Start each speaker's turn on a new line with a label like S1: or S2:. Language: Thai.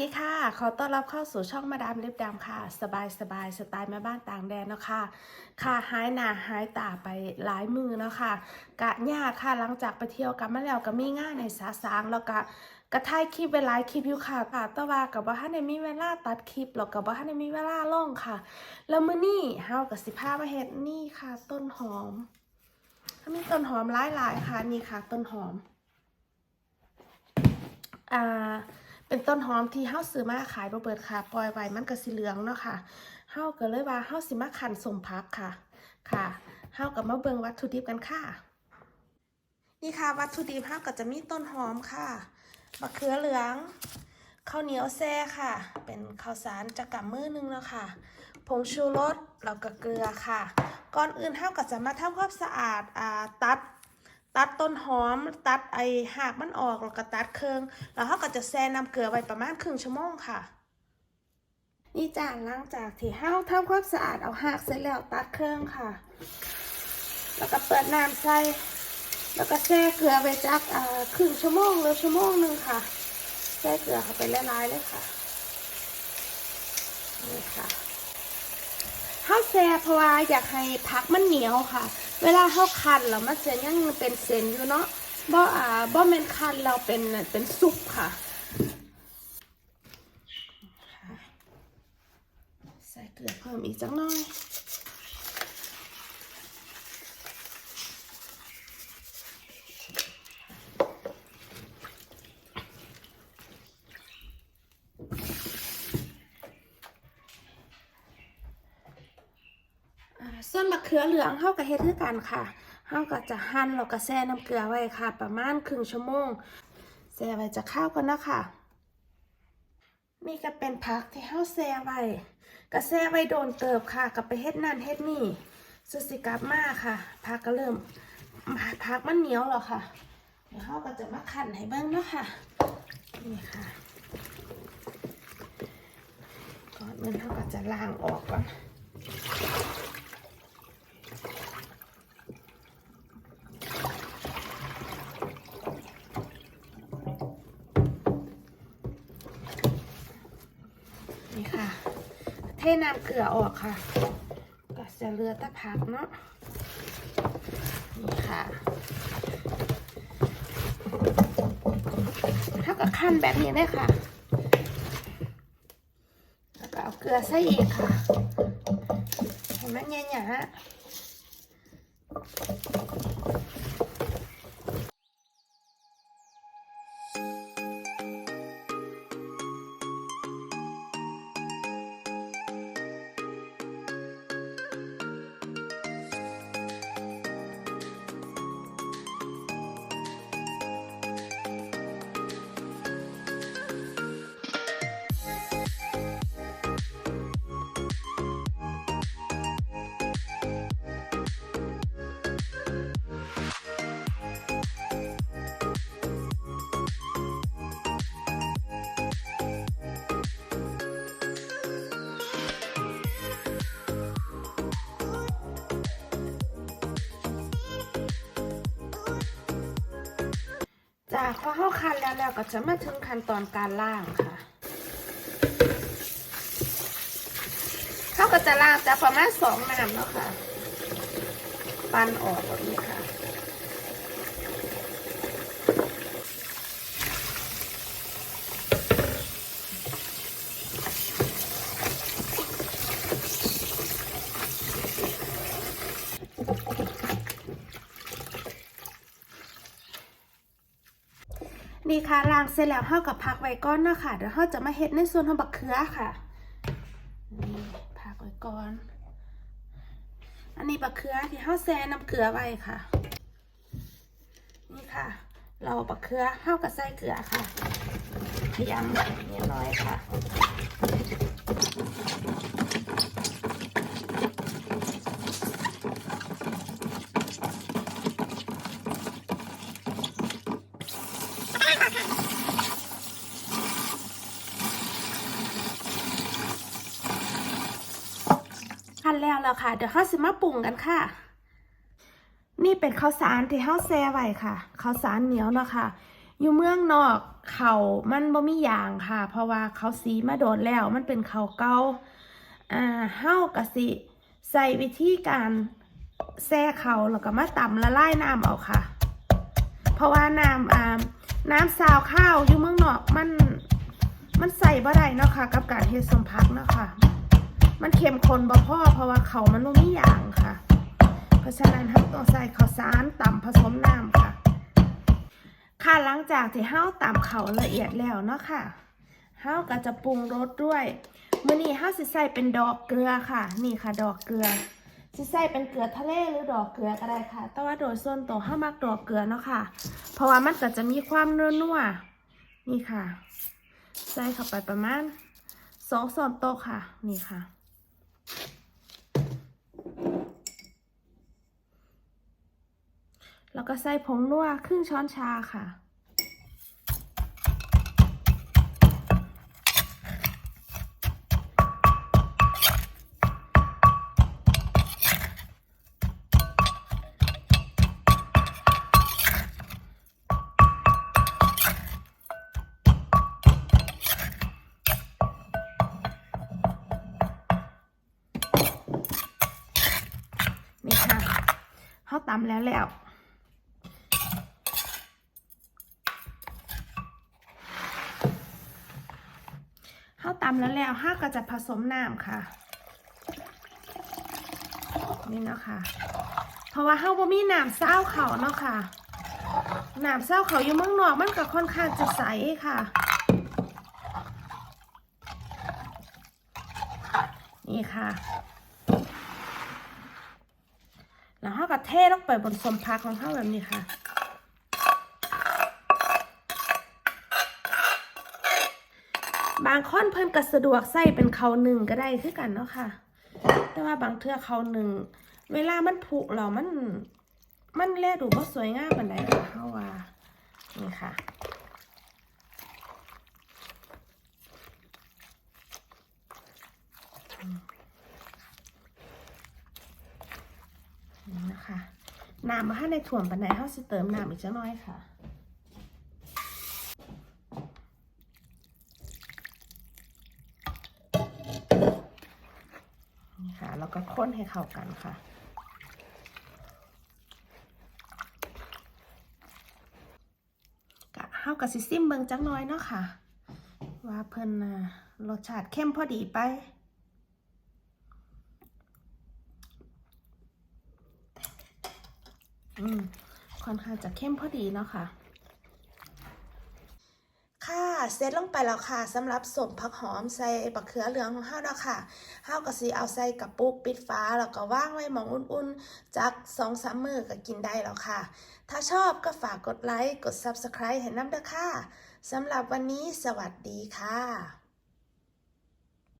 S1: ดีค่ะ ขอต้อนรับเข้าสู่ช่องมาดามเล็บดำค่ะ สบายสบายสไตล์แม่บ้านต่างแดนเนาะค่ะ ค่ะหายหนาหายตาไปหลายมือเนาะค่ะ กะยากค่ะหลังจากไปเที่ยวกันมาแล้วก็มีงานในสาสางแล้วก็กระถ่ายคลิปเวลายคลิปอยู่ค่ะค่ะต่ว่ากับว่าท่านในมีเวลาตัดคลิปแล้วกับว่าท่านในมีเวลาล่องค่ะ แล้วมือนี้เฮากับสิพามาเฮ็ดนี่ค่ะ ต้นหอมถ้ามีต้นหอมหลายๆค่ะนี่ค่ะ ต้นหอม อ่า เป็นต้นหอมที่เฮาซื้อมาขายบ่เบิดค่ะ ปล่อยไว้มันก็สิเหลืองเนาะค่ะเฮาก็เลยว่าเฮาสิมาคั่นสมพักค่ะ ค่ะเฮาก็มาเบิงวัตถุดิบกันค่ะ นี่ค่ะวัตถุดิบเฮาก็จะมีต้นหอมค่ะมะเขือเหลืองข้าวเหนียวแซ่ค่ะ เป็นข้าวสารจะกำมือหนึงเนาะค่ะ ผงชูรสแล้วก็เกลือค่ะ ก่อนอื่นเฮาก็จะมาทำความสะอาดอ่าตัด ตัดต้นหอม ตัดไอหากมันออกแล้วก็ตัดเครื่องแล้วเขาก็จะแช่น้ำเกลือไว้ประมาณครึ่งชั่วโมงค่ะ นี่จานหลังจากที่เฮาทำความสะอาดเอาหากเสร็จแล้วตัดเครื่องค่ะ แล้วก็เปิดน้ำใส่แล้วก็แช่เกลือไว้จักอ่าครึ่งชั่วโมงหรือชั่วโมงหนึ่งค่ะแช่เกลือเข้าไปละลายเลยค่ะนี่ค่ะ ข้าวแซ่เพราะว่าอยากให้พักมันเหนียวค่ะ เวลาข้าวคันแล้วมันจะยังเป็นเส้นอยู่เนาะบ่อ่าบ่แม่นคันเราเป็นเป็นซุปค่ะ ใส่เกลือเพิ่มอีกจังหน่อย วนมะเขือเหลืองเฮาก็เฮ็ดคือกันค่ะเฮาก็จะหั่นแล้วก็แช่น้ำเกลือไว้ค่ะ ประมาณครึ่งชั่วโมงแช่ไว้จะข้าวก่อนเนาะค่ะนี่ก็เป็นผักที่เฮาแช่ไว้ก็แช่ไว้โดนเติบค่ะก็ไปเฮ็ดนั่นเฮ็ดนี่สุสิกลับมาค่ะผักก็เริ่มผักมันเหนียวแล้วค่ะเดี๋ยวเฮาก็จะมาคั่นให้เบิ่งเนาะค่ะนี่ค่ะก่อนอื่นเฮาก็จะล้างออกก่อนค่ะ เทน้ำเกลือออกค่ะ ก็จะเลือต่ผักเนาะนี่ค่ะถ้ากับขั้นแบบนี้เลยค่ะแล้วก็เอาเกลือใส่อีกค่ะ เห็นไหมเนี่ยเนี่ยฮะ จากพอเข้าคันแล้วแล้วก็จะมาถึงขั้นตอนการล่างค่ะเขาก็จะล่างจะประมาณสองน้ำเนาะค่ะ ปั้นออกแบบนี้ค่ะ นี่ค่ะล้างเสร็จแล้วเฮากับพักไว้ก่อนเนาะค่ะเดี๋ยวเฮาจะมาเฮ็ดในส่วนของบักเขือค่ะนี่พักไว้ก่อน อันนี้บักเขือที่เฮาแซน้ำเกลือไว้ค่ะ นี่ค่ะ เราบักเขือเฮากับใส่เกลือค่ะพยำแบบนี้น้อยค่ะ ขั้นแล้วแล้วค่ะ เดี๋ยวเขาสิมาปรุงกันค่ะ นี่เป็นข้าวสารที่เฮาแซ่ไว้ค่ะข้าวสารเหนียวเนาะค่ะอยู่เมืองนอกเขามันบ่มีอย่างค่ะ เพราะว่าเขาสีมาโดนแล้วมันเป็นเขาเก่าอ่าเฮากะสิใส่วิธีการแซ่เขาแล้วก็มาตำละลายน้ำเอาค่ะ เพราะว่าน้ำอ่าน้ำซาวข้าวอยู่เมืองนอกมันมันใส่บ่ได้เนาะค่ะ กับการเฮ็ดสมพักเนาะค่ะ มันเข้มข้นบ่พอเพราะว่าเขามันบ่มอย่างค่ะ เพราะฉะนั้นเราต้องใส่ข้าวสารต่ำผสมน้ำค่ะ ค่ะหลังจากที่เฮาต่ำเขาละเอียดแล้วเนาะค่ะเฮาก็จะปรุงรสด้วยมื้อนี้เฮาสิใส่เป็นดอกเกลือค่ะ นี่ค่ะ ดอกเกลือสิใส่เป็นเกลือทะเลหรือดอกเกลือก็ได้ค่ะ แต่ว่าโดยส่วนตัวเฮามักดอกเกลือเนาะค่ะ เพราะว่ามันก็จะมีความนัวๆนี่ค่ะ ใส่เข้าไปประมาณสองช้อนโต๊ะค่ะ นี่ค่ะ แล้วก็ใส่ผงนัวครึ่งช้อนชาค่ะ นี่ค่ะเขาตำแล้วแล้ว ข้าว ตำแล้วแล้วห้าก็จะผสมน้ำค่ะ นี่เนาะค่ะ เพราะว่าห้าบ่มีน้ำเศร้าเขาเนาะค่ะน้ำเศร้าเขาอยู่เมืองนอกมันก็ค่อนข้างจะใสค่ะ นี่ค่ะ แล้วห้าก็เทลงไปบนสมพักของห้าแบบนี้ค่ะ บางคนเพิ่นก็สะดวกใส่เป็นเขาหนึ่งก็ได้คือกันเนาะค่ะ แต่ว่าบางเทื่อเขาหนึ่ง เวลามันผุเรามัน มันแลดูบ่สวยงามปานใดค่ะเฮาว่านี่ค่ะนี่นะคะน้ำมาให้ในถ่วมปานใดเฮาสิเติมน้ำอีกจักหน่อยค่ะ นี่ค่ะ แล้วก็ค้นให้เข้ากันค่ะ กะเฮากับซิซิมเบิงจักน้อยเนาะค่ะ ว่าเพิ่นรสชาติเข้มพอดีไปอืมค่อนข้างจะเข้มพอดีเนาะค่ะ เซตลงไปแล้วค่ะสำหรับสมผักหอมใส่บักเขือเหลืองของเฮาแล้วค่ะเฮาก็สิเอาใส่กระปุกปิดฟ้าแล้วก็ว่างไว้หมองอุ่นๆจักสองสามมื้อก็กินได้แล้วค่ะ ถ้าชอบก็ฝากกดไลค์กด Subscribe ให้น้ำเด้อค่ะสำหรับวันนี้สวัสดีค่ะ